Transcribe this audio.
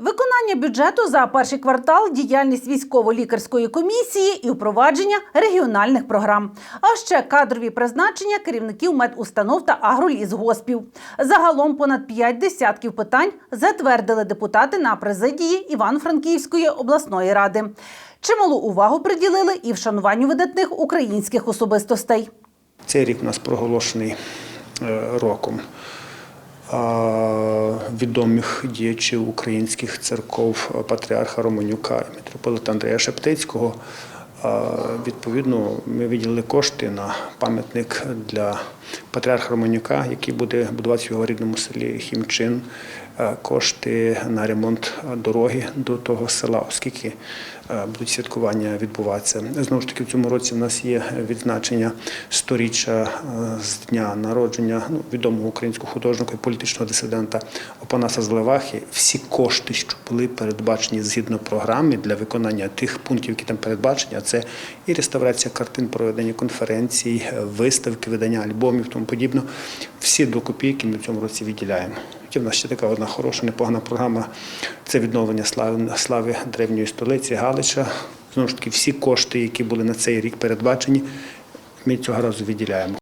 Виконання бюджету за перший квартал, діяльність військово-лікарської комісії і впровадження регіональних програм. А ще кадрові призначення керівників медустанов та агролізгоспів. Загалом понад п'ять десятків питань затвердили депутати на президії Івано-Франківської обласної ради. Чималу увагу приділили і вшануванню видатних українських особистостей. Цей рік у нас проголошений е, роком відомих діячів українських церков е, патріарха Романюка і митрополита Андрія Шептицького. Відповідно, ми виділили кошти на пам'ятник для патріарха Романюка, який буде будуватися в його рідному селі Хімчин. Кошти на ремонт дороги до того села, оскільки будуть святкування відбуватися. Знову ж таки, в цьому році в нас є відзначення сторіччя з дня народження ну, відомого українського художника і політичного дисидента Опанаса Злевахи. Всі кошти, що були передбачені згідно програми для виконання тих пунктів, які там передбачені, це і реставрація картин, проведення конференцій, е, виставки, видання альбомів, тому подібне. Всі до копійки ми в цьому році відділяємо. У нас ще така одна хороша, непогана програма. Це відновлення слави, слави древньої столиці Галича. Знову ж таки, всі кошти, які були на цей рік передбачені, ми цього разу виділяємо.